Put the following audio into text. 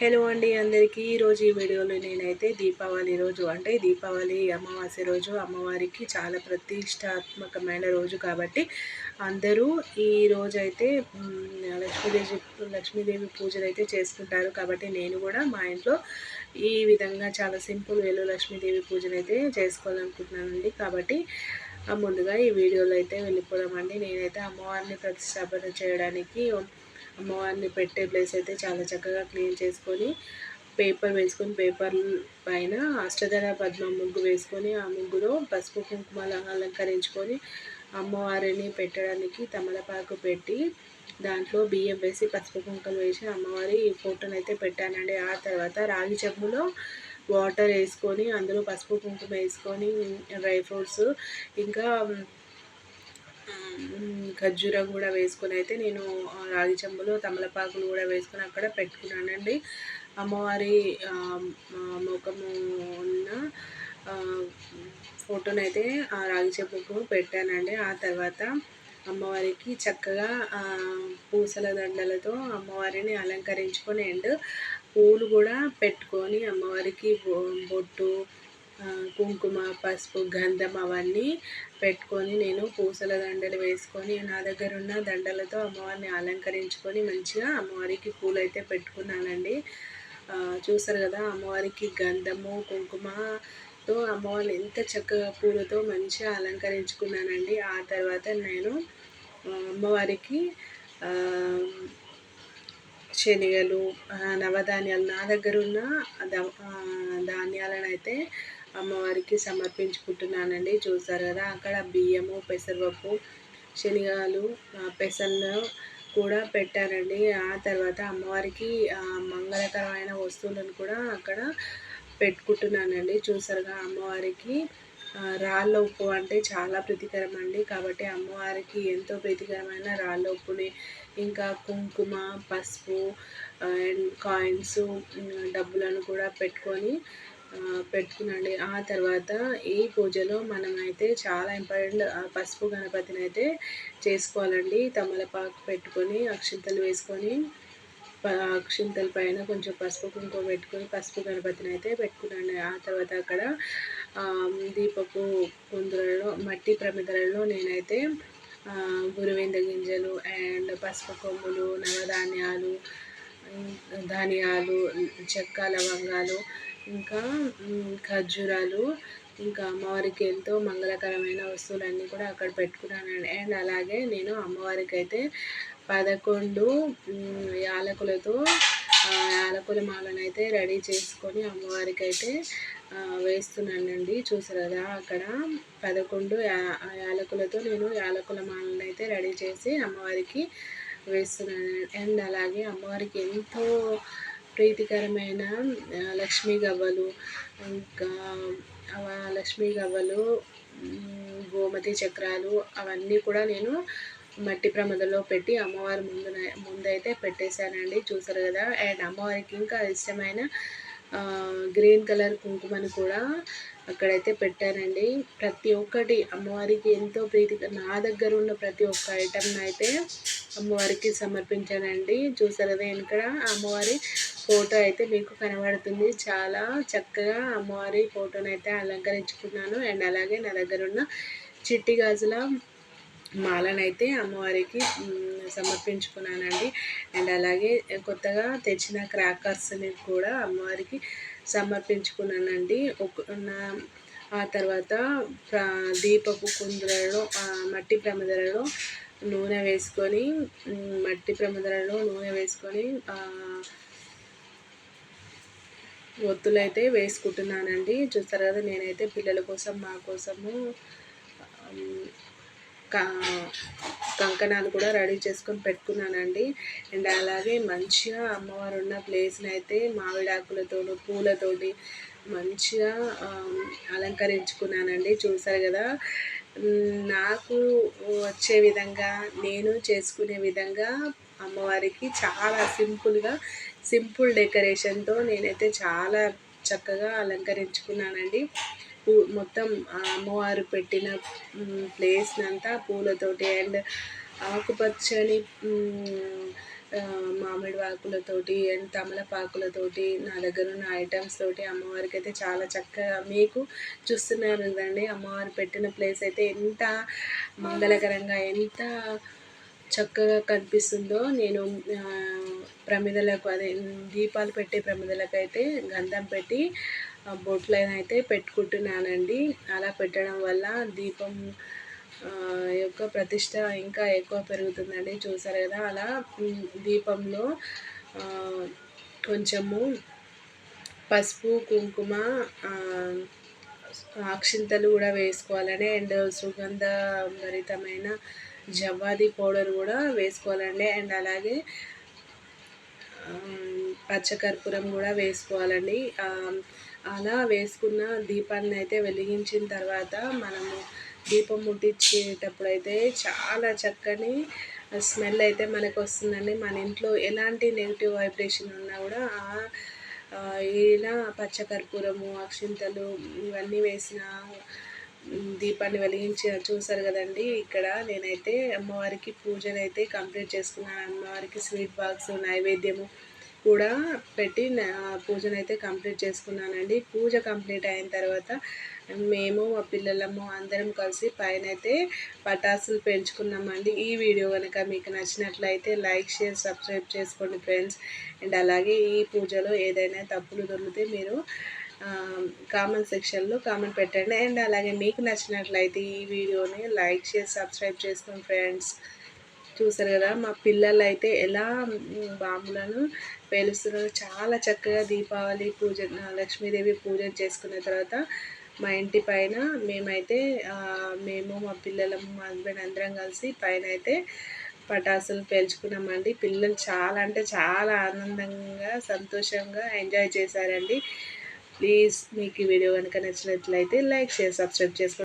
Hello అండి అందరికీ ఈరోజు ఈ వీడియోలో నేనైతే దీపావళి రోజు అంటే దీపావళి అమావాస్య రోజు అమ్మవారికి చాలా ప్రతిష్టాత్మకమైన రోజు కాబట్టి అందరూ ఈ రోజైతే లక్ష్మీదేవి లక్ష్మీదేవి పూజలు అయితే చేసుకుంటారు కాబట్టి నేను కూడా మా ఇంట్లో ఈ విధంగా చాలా సింపుల్ వేలో లక్ష్మీదేవి పూజలు అయితే చేసుకోవాలనుకుంటున్నానండి కాబట్టి ముందుగా ఈ వీడియోలో అయితే వెళ్ళిపోదామండి. నేనైతే అమ్మవారిని ప్రతిష్టాపన చేయడానికి అమ్మవారిని పెట్టే ప్లేస్ అయితే చాలా చక్కగా క్లీన్ చేసుకొని పేపర్ వేసుకొని పేపర్ పైన అష్టదళ పద్మ ముగ్గు వేసుకొని ఆ ముగ్గులో పసుపు కుంకుమలు అలంకరించుకొని అమ్మవారిని పెట్టడానికి తమలపాకు పెట్టి దాంట్లో బియ్యం వేసి పసుపు కుంకుమలు వేసి అమ్మవారి ఫోటోని అయితే పెట్టానండి. ఆ తర్వాత రాగి చెప్పులో వాటర్ వేసుకొని అందులో పసుపు కుంకుమ వేసుకొని డ్రై ఫ్రూట్స్ ఇంకా ఖర్జూరం కూడా వేసుకొని అయితే నేను రాగి చెంబులు తమలపాకులు కూడా వేసుకొని అక్కడ పెట్టుకున్నానండి. అమ్మవారి ముఖము ఉన్న ఫోటోనైతే ఆ రాగి చెంబుకు పెట్టానండి. ఆ తర్వాత అమ్మవారికి చక్కగా పూసల దండలతో అమ్మవారిని అలంకరించుకొని అండ్ పూలు కూడా పెట్టుకొని అమ్మవారికి బొట్టు కుంకుమ పసుపు గంధం అవన్నీ పెట్టుకొని నేను పూసల దండలు వేసుకొని నా దగ్గర ఉన్న దండలతో అమ్మవారిని అలంకరించుకొని మంచిగా అమ్మవారికి పూలు అయితే పెట్టుకున్నానండి చూసారు కదా అమ్మవారికి గంధము కుంకుమతో అమ్మవారిని ఎంత చక్కగా పూలతో మంచిగా అలంకరించుకున్నానండి. ఆ తర్వాత నేను అమ్మవారికి శనగలు నవధాన్యాలు నా దగ్గర ఉన్న ధాన్యాలను అయితే అమ్మవారికి సమర్పించుకుంటున్నానండి. చూసారు కదా అక్కడ బియ్యము పెసరపప్పు శనగలు పెసలు కూడా పెట్టారండి. ఆ తర్వాత అమ్మవారికి మంగళకరమైన వస్తువులను కూడా అక్కడ పెట్టుకుంటున్నానండి. చూసారుగా అమ్మవారికి రాళ్ళ ఉప్పు అంటే చాలా ప్రీతికరం అండి కాబట్టి అమ్మవారికి ఎంతో ప్రీతికరమైన రాళ్ళ ఉప్పుని ఇంకా కుంకుమ పసుపు అండ్ కాయిన్స్ డబ్బులను కూడా పెట్టుకొని పెట్టుకునండి ఆ తర్వాత ఈ పూజలో మనమైతే చాలా ఇంపార్టెంట్ పసుపు గణపతిని అయితే చేసుకోవాలండి. తమలపాకు పెట్టుకొని అక్షింతలు వేసుకొని అక్షింతల పైన కొంచెం పసుపు కుంకుమ పెట్టుకొని పసుపు గణపతిని అయితే పెట్టుకున్నాను ఆ తర్వాత అక్కడ దీపపు కుందులలో మట్టి ప్రమిదలలో నేనైతే గురువింద గింజలు అండ్ పసుపు కొమ్ములు నవధాన్యాలు ధాన్యాలు చెక్క లవంగాలు ఇంకా ఖర్జూరాలు ఇంకా అమ్మవారికి ఎంతో మంగళకరమైన వస్తువులన్నీ కూడా అక్కడ పెట్టుకున్నాను. అండ్ అలాగే నేను అమ్మవారికి అయితే పదకొండు యాలకులతో యాలకుల మాలను అయితే రెడీ చేసుకొని అమ్మవారికి అయితే వేస్తున్నానండి. చూసారు కదా అక్కడ పదకొండు యాలకులతో నేను యాలకుల మాలను అయితే రెడీ చేసి అమ్మవారికి వేస్తున్నాను. అండ్ అలాగే అమ్మవారికి ఎంతో ప్రీతికరమైన లక్ష్మీ గవ్వలు ఇంకా లక్ష్మీ గవ్వలు గోమతి చక్రాలు అవన్నీ కూడా నేను మట్టి ప్రమదలో పెట్టి అమ్మవారి ముందు ముందైతే పెట్టేశానండి. చూసారు కదా? అండ్ అమ్మవారికి ఇంకా ఇష్టమైన గ్రీన్ కలర్ కుంకుమని కూడా అక్కడైతే పెట్టానండి ప్రతి ఒక్కటి అమ్మవారికి ఎంతో ప్రీతిగా నా దగ్గర ఉన్న ప్రతి ఒక్క ఐటమ్ని అయితే అమ్మవారికి సమర్పించానండి. చూసారు కదా ఇక్కడ అమ్మవారి ఫోటో అయితే మీకు కనబడుతుంది. చాలా చక్కగా అమ్మవారి ఫోటోని అయితే అలంకరించుకున్నాను. అండ్ అలాగే నా దగ్గర ఉన్న చిట్టి గాజుల మాలనైతే అమ్మవారికి సమర్పించుకున్నానండి. అండ్ అలాగే కొత్తగా తెచ్చిన క్రాకర్స్ని కూడా అమ్మవారికి సమర్పించుకున్నానండి. ఒక ఆ తర్వాత దీపపు కుందులలో మట్టి ప్రమిదలలో నూనె వేసుకొని మట్టి ప్రమిదలలో నూనె వేసుకొని ఒత్తులు అయితే వేసుకుంటున్నానండి. చూస్తారు కదా నేనైతే పిల్లల కోసం మా కోసము కంకణాలు కూడా రెడీ చేసుకొని పెట్టుకున్నానండి. అండ్ అలాగే మంచిగా అమ్మవారు ఉన్న ప్లేస్ని అయితే మామిడాకులతోను పూలతోటి మంచిగా అలంకరించుకున్నానండి. చూసారు కదా? నాకు వచ్చే విధంగా నేను చేసుకునే విధంగా అమ్మవారికి చాలా సింపుల్గా సింపుల్ డెకరేషన్తో నేనైతే చాలా చక్కగా అలంకరించుకున్నానండి. పూ మొత్తం అమ్మవారు పెట్టిన ప్లేస్నంతా పూలతోటి అండ్ ఆకుపచ్చని మామిడి ఆకులతోటి అండ్ తమలపాకులతోటి నా దగ్గర ఉన్న ఐటమ్స్ తోటి అమ్మవారికి అయితే చాలా చక్కగా మీకు చూస్తున్నారు కదండి. అమ్మవారు పెట్టిన ప్లేస్ అయితే ఎంత మంగళకరంగా ఎంత చక్కగా కనిపిస్తుందో నేను ప్రమిదలకు అదే దీపాలు పెట్టే ప్రమిదలకు అయితే గంధం పెట్టి బొట్లైన అయితే పెట్టుకుంటున్నానండి. అలా పెట్టడం వల్ల దీపం యొక్క ప్రతిష్ట ఇంకా ఎక్కువ పెరుగుతుందండి. చూసారు కదా అలా దీపంలో కొంచెము పసుపు కుంకుమ అక్షింతలు కూడా వేసుకోవాలండి. అండ్ సుగంధ భరితమైన జవ్వాది పౌడర్ కూడా వేసుకోవాలండి. అండ్ అలాగే పచ్చకర్పూరం కూడా వేసుకోవాలండి. అలా వేసుకున్న దీపాన్ని అయితే వెలిగించిన తర్వాత మనము దీపం ముట్టించేటప్పుడు అయితే చాలా చక్కని స్మెల్ అయితే మనకు వస్తుందండి. మన ఇంట్లో ఎలాంటి నెగిటివ్ వైబ్రేషన్ ఉన్నా కూడా ఇలా పచ్చకర్పూరము అక్షింతలు ఇవన్నీ వేసిన దీపాన్ని వెలిగించి చూసారు కదండి. ఇక్కడ నేనైతే అమ్మవారికి పూజను అయితే కంప్లీట్ చేసుకున్నాను. అమ్మవారికి స్వీట్ బాక్స్ నైవేద్యము కూడా పెట్టి పూజను అయితే కంప్లీట్ చేసుకున్నానండి. పూజ కంప్లీట్ అయిన తర్వాత మేము మా పిల్లలము అందరం కలిసి పైన అయితే పటాసులు పెంచుకున్నామండి. ఈ వీడియో కనుక మీకు నచ్చినట్లయితే లైక్ షేర్ సబ్స్క్రైబ్ చేసుకోండి ఫ్రెండ్స్. అండ్ అలాగే ఈ పూజలో ఏదైనా తప్పులు దొరికితే మీరు కామెంట్ సెక్షన్లో కామెంట్ పెట్టండి. అండ్ అలాగే మీకు నచ్చినట్లయితే ఈ వీడియోని లైక్ చేసి సబ్స్క్రైబ్ చేసుకోండి ఫ్రెండ్స్ చూసారు కదా మా పిల్లలు అయితే ఎలా బాంబులను పేలుస్తున్నారు చాలా చక్కగా దీపావళి పూజ లక్ష్మీదేవి పూజ చేసుకున్న తర్వాత మా ఇంటి పైన మేమైతే మేము మా పిల్లలం మా హస్బెండ్ అందరం కలిసి పైన అయితే పటాసులు పేల్చుకున్నామండి. పిల్లలు చాలా అంటే చాలా ఆనందంగా సంతోషంగా ఎంజాయ్ చేశారండి. ప్లీజ్ మీకు ఈ వీడియో కనుక నచ్చినట్లయితే లైక్ షేర్ సబ్స్క్రైబ్ చేసుకోండి.